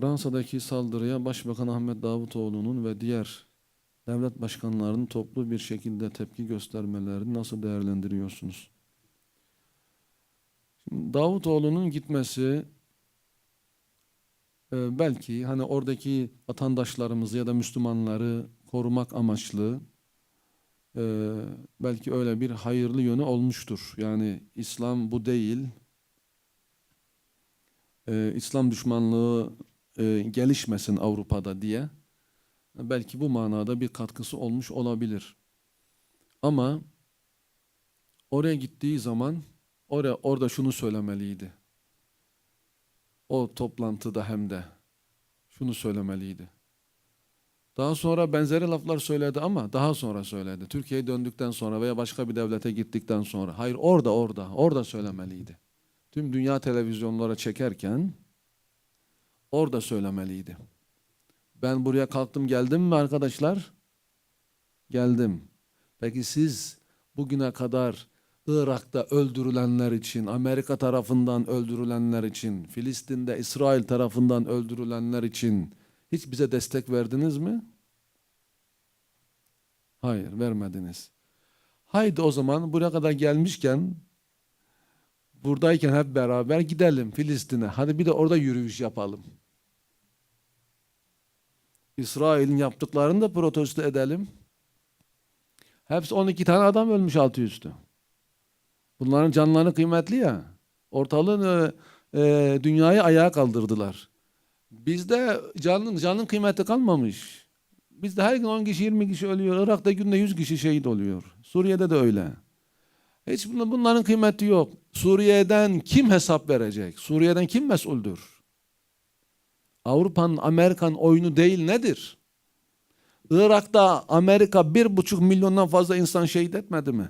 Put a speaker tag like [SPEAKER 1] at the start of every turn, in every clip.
[SPEAKER 1] Fransa'daki saldırıya Başbakan Ahmet Davutoğlu'nun ve diğer devlet başkanlarının toplu bir şekilde tepki göstermelerini nasıl değerlendiriyorsunuz? Şimdi Davutoğlu'nun gitmesi e, belki hani oradaki vatandaşlarımızı ya da Müslümanları korumak amaçlı e, belki öyle bir hayırlı yönü olmuştur. Yani İslam bu değil. E, İslam düşmanlığı e, gelişmesin Avrupa'da diye. Belki bu manada bir katkısı olmuş olabilir. Ama oraya gittiği zaman oraya orada şunu söylemeliydi. O toplantıda hem de şunu söylemeliydi. Daha sonra benzeri laflar söyledi ama daha sonra söyledi. Türkiye'ye döndükten sonra veya başka bir devlete gittikten sonra. Hayır orada orada orada söylemeliydi. Tüm dünya televizyonlara çekerken orada söylemeliydi. Ben buraya kalktım geldim mi arkadaşlar? Geldim. Peki siz bugüne kadar Irak'ta öldürülenler için, Amerika tarafından öldürülenler için, Filistin'de İsrail tarafından öldürülenler için hiç bize destek verdiniz mi? Hayır, vermediniz. Haydi o zaman buraya kadar gelmişken, buradayken hep beraber gidelim Filistin'e. Hadi bir de orada yürüyüş yapalım. İsrail'in yaptıklarını da protesto edelim. Hepsi 12 tane adam ölmüş altı üstü. Bunların canlarını kıymetli ya. Ortalığın e, e, dünyayı ayağa kaldırdılar. Bizde canın canın kıymeti kalmamış. Bizde her gün 10 kişi 20 kişi ölüyor. Irak'ta günde 100 kişi şehit oluyor. Suriye'de de öyle. Hiç bun- bunların kıymeti yok. Suriye'den kim hesap verecek? Suriye'den kim mesuldür? Avrupa'nın, Amerikan oyunu değil nedir? Irak'ta Amerika bir buçuk milyondan fazla insan şehit etmedi mi?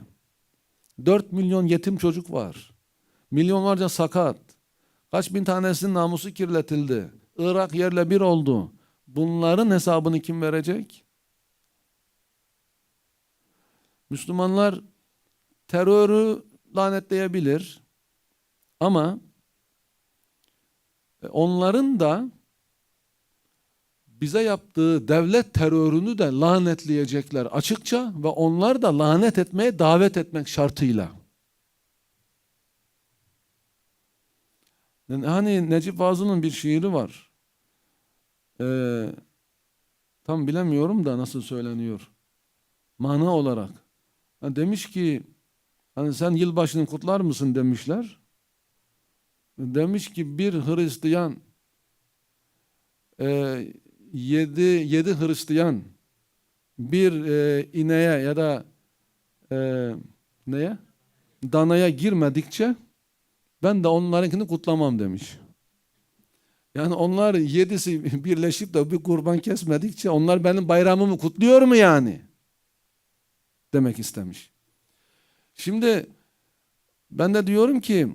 [SPEAKER 1] 4 milyon yetim çocuk var. Milyonlarca sakat. Kaç bin tanesinin namusu kirletildi. Irak yerle bir oldu. Bunların hesabını kim verecek? Müslümanlar terörü lanetleyebilir. Ama e, onların da bize yaptığı devlet terörünü de lanetleyecekler açıkça ve onlar da lanet etmeye davet etmek şartıyla. Yani Hani Necip Fazıl'ın bir şiiri var. Ee, tam bilemiyorum da nasıl söyleniyor. Mana olarak. Ha, demiş ki hani sen yılbaşını kutlar mısın demişler. Demiş ki bir Hristiyan e, yedi, yedi Hristiyan bir e, ineğe ya da e, neye? Danaya girmedikçe ben de onlarınkini kutlamam demiş. Yani onlar yedisi birleşip de bir kurban kesmedikçe onlar benim bayramımı kutluyor mu yani? Demek istemiş. Şimdi ben de diyorum ki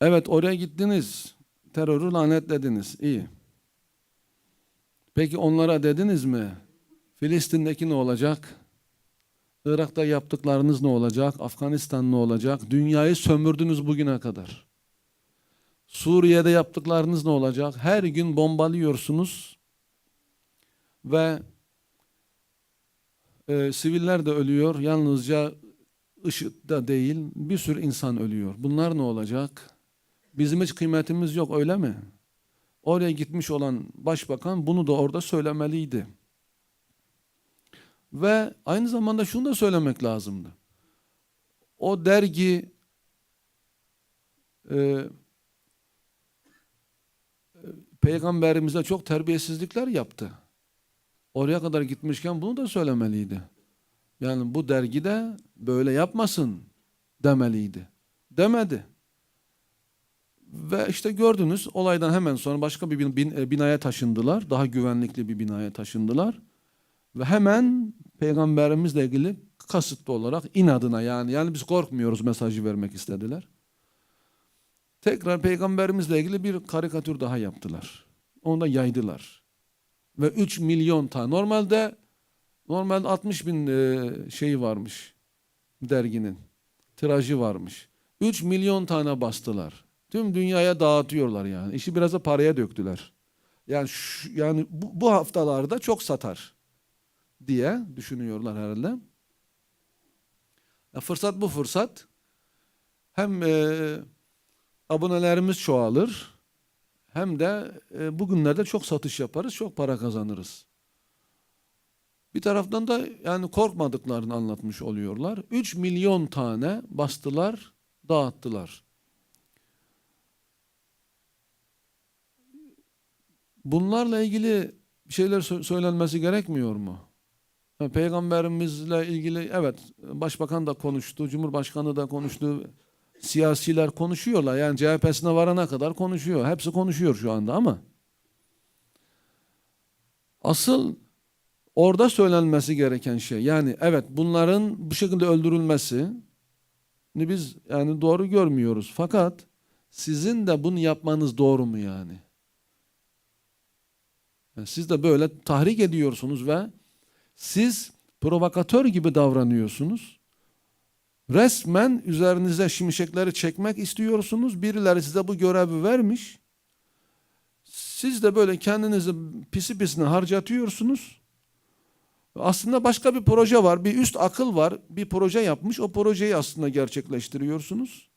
[SPEAKER 1] evet oraya gittiniz. Terörü lanetlediniz. İyi. Peki onlara dediniz mi? Filistin'deki ne olacak? Irak'ta yaptıklarınız ne olacak? Afganistan ne olacak? Dünyayı sömürdünüz bugüne kadar. Suriye'de yaptıklarınız ne olacak? Her gün bombalıyorsunuz ve e, siviller de ölüyor. Yalnızca IŞİD'de değil, bir sürü insan ölüyor. Bunlar ne olacak? Bizim hiç kıymetimiz yok öyle mi? Oraya gitmiş olan başbakan bunu da orada söylemeliydi. Ve aynı zamanda şunu da söylemek lazımdı. O dergi e, e, peygamberimize çok terbiyesizlikler yaptı. Oraya kadar gitmişken bunu da söylemeliydi. Yani bu dergide böyle yapmasın demeliydi. Demedi. Ve işte gördünüz olaydan hemen sonra başka bir bin- bin- e, binaya taşındılar. Daha güvenlikli bir binaya taşındılar. Ve hemen peygamberimizle ilgili kasıtlı olarak inadına yani yani biz korkmuyoruz mesajı vermek istediler. Tekrar peygamberimizle ilgili bir karikatür daha yaptılar. Onu da yaydılar. Ve 3 milyon tane. Normalde normalde 60 bin e, şeyi varmış derginin. Tirajı varmış. 3 milyon tane bastılar. Tüm dünyaya dağıtıyorlar yani. İşi biraz da paraya döktüler. Yani şu, yani bu, bu haftalarda çok satar diye düşünüyorlar herhalde. Ya fırsat bu fırsat. Hem e, abonelerimiz çoğalır hem de e, bugünlerde çok satış yaparız, çok para kazanırız. Bir taraftan da yani korkmadıklarını anlatmış oluyorlar. 3 milyon tane bastılar, dağıttılar. Bunlarla ilgili bir şeyler sö- söylenmesi gerekmiyor mu? Peygamberimizle ilgili evet başbakan da konuştu, cumhurbaşkanı da konuştu, siyasiler konuşuyorlar. Yani CHP'sine varana kadar konuşuyor. Hepsi konuşuyor şu anda ama asıl orada söylenmesi gereken şey yani evet bunların bu şekilde öldürülmesi biz yani doğru görmüyoruz. Fakat sizin de bunu yapmanız doğru mu yani? Yani siz de böyle tahrik ediyorsunuz ve siz provokatör gibi davranıyorsunuz. Resmen üzerinize şimşekleri çekmek istiyorsunuz. Birileri size bu görevi vermiş. Siz de böyle kendinizi pisi pisine harcatıyorsunuz. Aslında başka bir proje var, bir üst akıl var, bir proje yapmış. O projeyi aslında gerçekleştiriyorsunuz.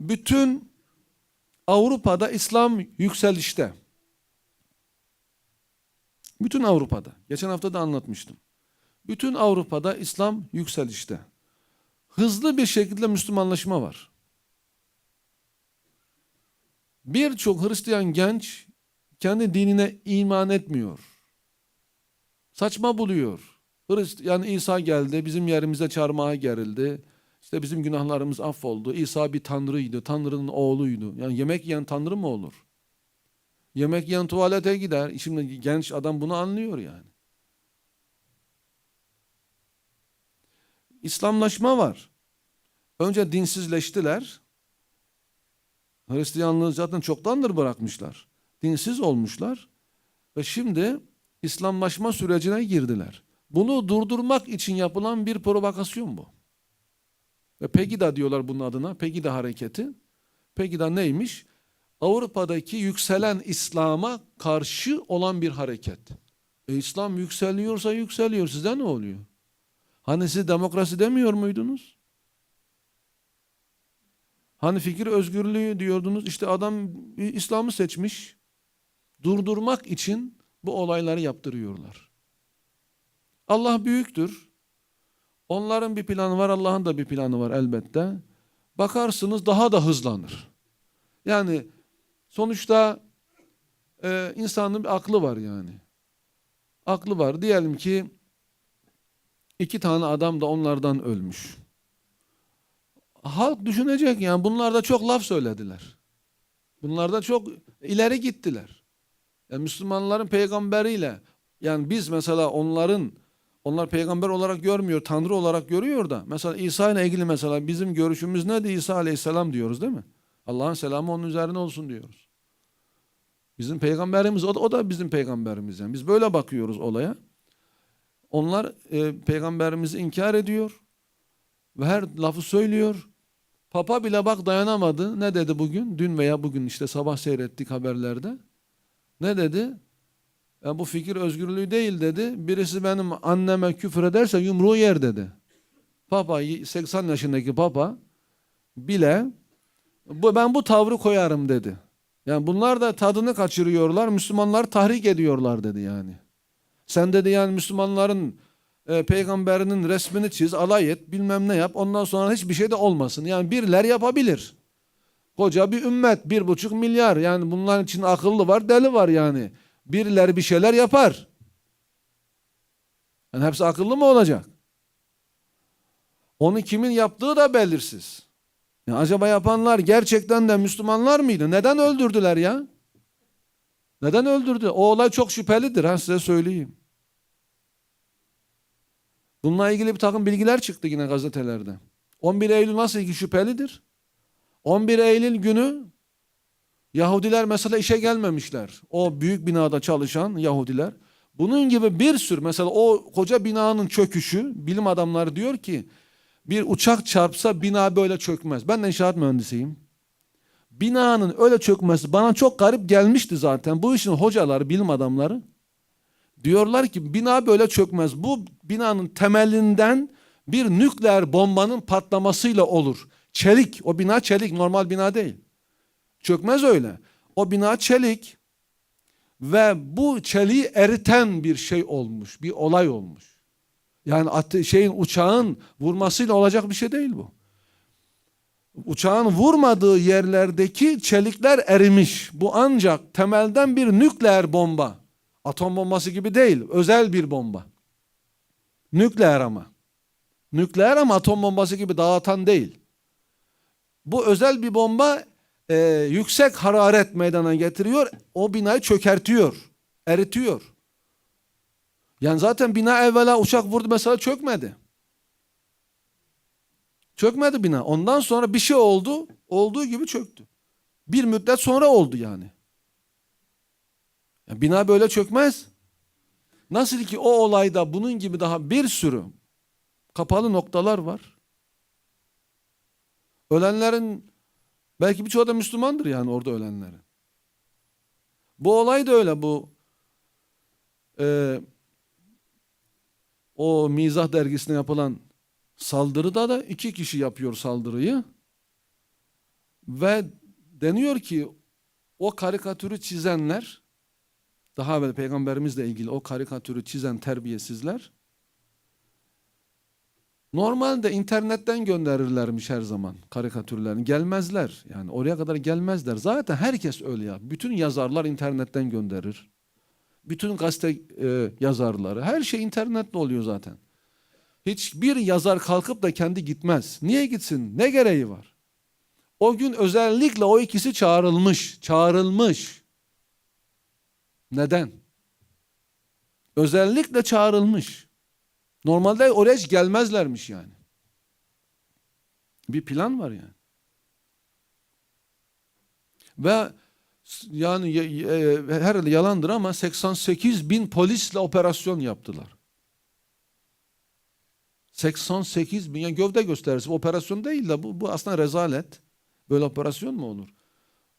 [SPEAKER 1] Bütün Avrupa'da İslam yükselişte. Bütün Avrupa'da. Geçen hafta da anlatmıştım. Bütün Avrupa'da İslam yükselişte. Hızlı bir şekilde Müslümanlaşma var. Birçok Hristiyan genç kendi dinine iman etmiyor. Saçma buluyor. Hrist yani İsa geldi, bizim yerimize çarmıha gerildi. İşte bizim günahlarımız affoldu. İsa bir tanrıydı, Tanrı'nın oğluydu. Yani yemek yiyen tanrı mı olur? Yemek yiyen tuvalete gider. Şimdi genç adam bunu anlıyor yani. İslamlaşma var. Önce dinsizleştiler. Hristiyanlığı zaten çoktandır bırakmışlar. Dinsiz olmuşlar. Ve şimdi İslamlaşma sürecine girdiler. Bunu durdurmak için yapılan bir provokasyon bu. Ve Pegida diyorlar bunun adına. Pegida hareketi. Pegida neymiş? Avrupa'daki yükselen İslam'a karşı olan bir hareket. E İslam yükseliyorsa yükseliyor. Size ne oluyor? Hani siz demokrasi demiyor muydunuz? Hani fikir özgürlüğü diyordunuz. İşte adam İslam'ı seçmiş. Durdurmak için bu olayları yaptırıyorlar. Allah büyüktür. Onların bir planı var, Allah'ın da bir planı var elbette. Bakarsınız daha da hızlanır. Yani sonuçta e, insanın bir aklı var yani. Aklı var. Diyelim ki iki tane adam da onlardan ölmüş. Halk düşünecek yani bunlar da çok laf söylediler. Bunlar da çok ileri gittiler. Yani Müslümanların peygamberiyle yani biz mesela onların onlar peygamber olarak görmüyor, tanrı olarak görüyor da mesela İsa ile ilgili mesela bizim görüşümüz nedir? İsa aleyhisselam diyoruz değil mi? Allah'ın selamı onun üzerine olsun diyoruz. Bizim peygamberimiz o da, o da bizim peygamberimiz yani. Biz böyle bakıyoruz olaya. Onlar e, peygamberimizi inkar ediyor ve her lafı söylüyor. Papa bile bak dayanamadı. Ne dedi bugün? Dün veya bugün işte sabah seyrettik haberlerde. Ne dedi? Ya bu fikir özgürlüğü değil dedi. Birisi benim anneme küfür ederse yumruğu yer dedi. Papa 80 yaşındaki papa bile bu ben bu tavrı koyarım dedi. Yani bunlar da tadını kaçırıyorlar. Müslümanlar tahrik ediyorlar dedi yani. Sen dedi yani Müslümanların e, peygamberinin resmini çiz, alay et, bilmem ne yap. Ondan sonra hiçbir şey de olmasın. Yani biriler yapabilir. Koca bir ümmet, bir buçuk milyar. Yani bunların için akıllı var, deli var yani. Birileri bir şeyler yapar. Yani hepsi akıllı mı olacak? Onu kimin yaptığı da belirsiz. Ya acaba yapanlar gerçekten de Müslümanlar mıydı? Neden öldürdüler ya? Neden öldürdü? O olay çok şüphelidir ha size söyleyeyim. Bununla ilgili bir takım bilgiler çıktı yine gazetelerde. 11 Eylül nasıl ki şüphelidir? 11 Eylül günü Yahudiler mesela işe gelmemişler. O büyük binada çalışan Yahudiler. Bunun gibi bir sürü mesela o koca binanın çöküşü bilim adamları diyor ki bir uçak çarpsa bina böyle çökmez. Ben de inşaat mühendisiyim. binanın öyle çökmesi bana çok garip gelmişti zaten. Bu işin hocaları, bilim adamları diyorlar ki bina böyle çökmez. Bu binanın temelinden bir nükleer bombanın patlamasıyla olur. Çelik, o bina çelik, normal bina değil. Çökmez öyle. O bina çelik ve bu çeliği eriten bir şey olmuş, bir olay olmuş. Yani şeyin uçağın vurmasıyla olacak bir şey değil bu. Uçağın vurmadığı yerlerdeki çelikler erimiş. Bu ancak temelden bir nükleer bomba. Atom bombası gibi değil, özel bir bomba. Nükleer ama. Nükleer ama atom bombası gibi dağıtan değil. Bu özel bir bomba e, yüksek hararet meydana getiriyor. O binayı çökertiyor, eritiyor. Yani zaten bina evvela uçak vurdu mesela çökmedi. Çökmedi bina. Ondan sonra bir şey oldu. Olduğu gibi çöktü. Bir müddet sonra oldu yani. Ya bina böyle çökmez. Nasıl ki o olayda bunun gibi daha bir sürü kapalı noktalar var. Ölenlerin belki birçoğu da Müslümandır yani orada ölenlerin. Bu olay da öyle bu e, o Mizah dergisine yapılan saldırıda da iki kişi yapıyor saldırıyı ve deniyor ki o karikatürü çizenler daha evvel peygamberimizle ilgili o karikatürü çizen terbiyesizler normalde internetten gönderirlermiş her zaman karikatürlerini. Gelmezler. Yani oraya kadar gelmezler. Zaten herkes öyle ya. Bütün yazarlar internetten gönderir. Bütün gazete e, yazarları. Her şey internetle oluyor zaten. Hiçbir yazar kalkıp da kendi gitmez. Niye gitsin? Ne gereği var? O gün özellikle o ikisi çağrılmış. Çağrılmış. Neden? Özellikle çağrılmış. Normalde oraya hiç gelmezlermiş yani. Bir plan var yani. Ve yani e, herhalde yalandır ama 88 bin polisle operasyon yaptılar. 88 bin yani gövde gösterisi operasyon değil de bu, bu aslında rezalet. Böyle operasyon mu olur?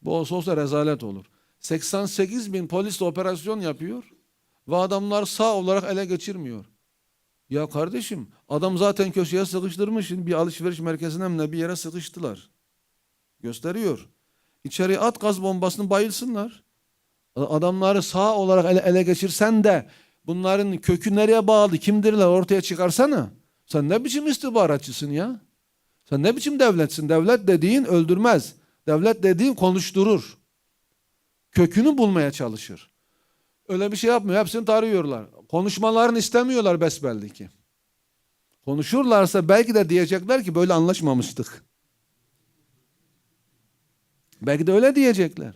[SPEAKER 1] Bu olsa olsa rezalet olur. 88 bin polisle operasyon yapıyor ve adamlar sağ olarak ele geçirmiyor. Ya kardeşim adam zaten köşeye sıkıştırmış bir alışveriş merkezine mi ne bir yere sıkıştılar. Gösteriyor. İçeriye at gaz bombasını bayılsınlar. Adamları sağ olarak ele, ele geçirsen de bunların kökü nereye bağlı kimdirler ortaya çıkarsana. Sen ne biçim istihbaratçısın ya? Sen ne biçim devletsin? Devlet dediğin öldürmez. Devlet dediğin konuşturur. Kökünü bulmaya çalışır. Öyle bir şey yapmıyor. Hepsini tarıyorlar. Konuşmalarını istemiyorlar besbelli ki. Konuşurlarsa belki de diyecekler ki böyle anlaşmamıştık. Belki de öyle diyecekler.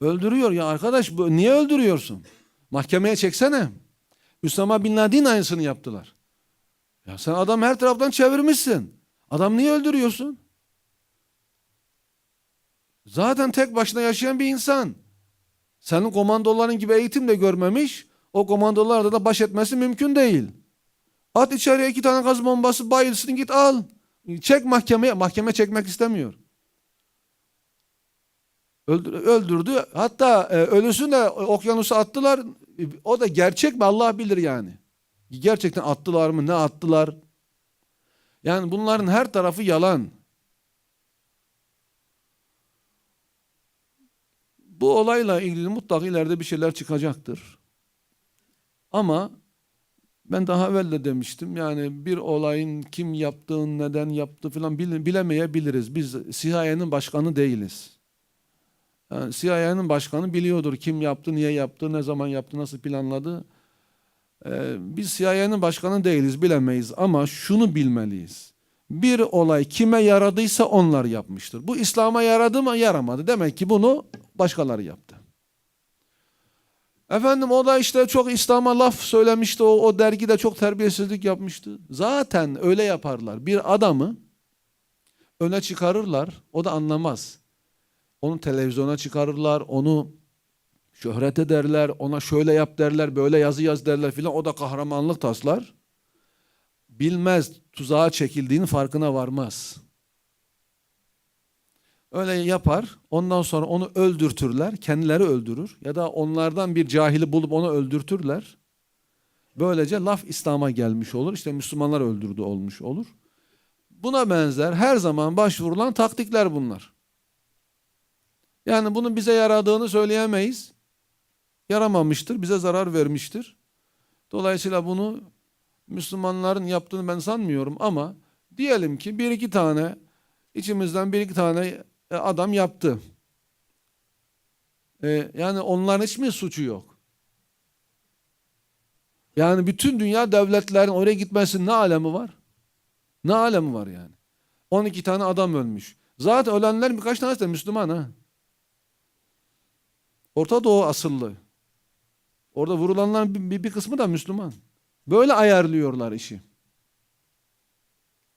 [SPEAKER 1] Öldürüyor ya arkadaş niye öldürüyorsun? Mahkemeye çeksene. Üsama Bin Laden aynısını yaptılar. Ya sen adam her taraftan çevirmişsin. Adam niye öldürüyorsun? Zaten tek başına yaşayan bir insan. Senin komandoların gibi eğitim de görmemiş. O komandolarla da baş etmesi mümkün değil. At içeriye iki tane gaz bombası bayılsın git al. Çek mahkemeye. Mahkeme çekmek istemiyor. Öldür- öldürdü. Hatta e, ölüsünü de okyanusa attılar. O da gerçek mi Allah bilir yani. Gerçekten attılar mı? Ne attılar? Yani bunların her tarafı yalan. Bu olayla ilgili mutlaka ileride bir şeyler çıkacaktır. Ama ben daha evvel de demiştim yani bir olayın kim yaptığını, neden yaptığı falan bile- bilemeyebiliriz. Biz CIA'nın başkanı değiliz. Yani CIA'nın başkanı biliyordur kim yaptı, niye yaptı, ne zaman yaptı, nasıl planladı. Ee, biz CIA'nın başkanı değiliz, bilemeyiz ama şunu bilmeliyiz. Bir olay kime yaradıysa onlar yapmıştır. Bu İslam'a yaradı mı? Yaramadı. Demek ki bunu başkaları yaptı. Efendim o da işte çok İslam'a laf söylemişti. O, o dergide çok terbiyesizlik yapmıştı. Zaten öyle yaparlar. Bir adamı öne çıkarırlar. O da anlamaz. Onu televizyona çıkarırlar. Onu şöhret ederler. Ona şöyle yap derler. Böyle yazı yaz derler filan. O da kahramanlık taslar. Bilmez tuzağa çekildiğinin farkına varmaz. Öyle yapar. Ondan sonra onu öldürtürler. Kendileri öldürür. Ya da onlardan bir cahili bulup onu öldürtürler. Böylece laf İslam'a gelmiş olur. İşte Müslümanlar öldürdü olmuş olur. Buna benzer her zaman başvurulan taktikler bunlar. Yani bunun bize yaradığını söyleyemeyiz. Yaramamıştır, bize zarar vermiştir. Dolayısıyla bunu Müslümanların yaptığını ben sanmıyorum ama diyelim ki bir iki tane içimizden bir iki tane e, adam yaptı. E, yani onların hiç mi suçu yok? Yani bütün dünya devletlerin oraya gitmesinin ne alemi var? Ne alemi var yani? 12 tane adam ölmüş. Zaten ölenler birkaç tanesi de Müslüman ha. Orta Doğu asıllı. Orada vurulanların bir, bir, bir kısmı da Müslüman. Böyle ayarlıyorlar işi.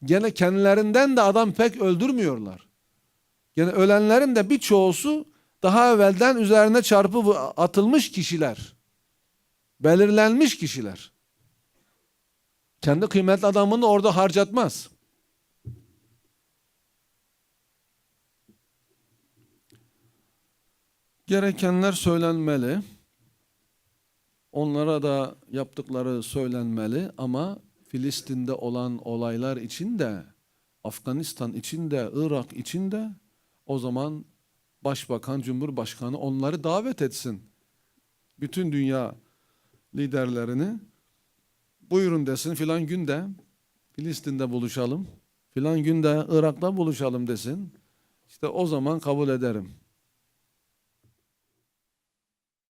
[SPEAKER 1] Gene kendilerinden de adam pek öldürmüyorlar. Gene ölenlerin de birçoğusu daha evvelden üzerine çarpı atılmış kişiler. Belirlenmiş kişiler. Kendi kıymetli adamını orada harcatmaz. Gerekenler söylenmeli. Onlara da yaptıkları söylenmeli ama Filistin'de olan olaylar için de Afganistan için de Irak için de o zaman Başbakan, Cumhurbaşkanı onları davet etsin. Bütün dünya liderlerini buyurun desin filan günde Filistin'de buluşalım. Filan günde Irak'ta buluşalım desin. İşte o zaman kabul ederim.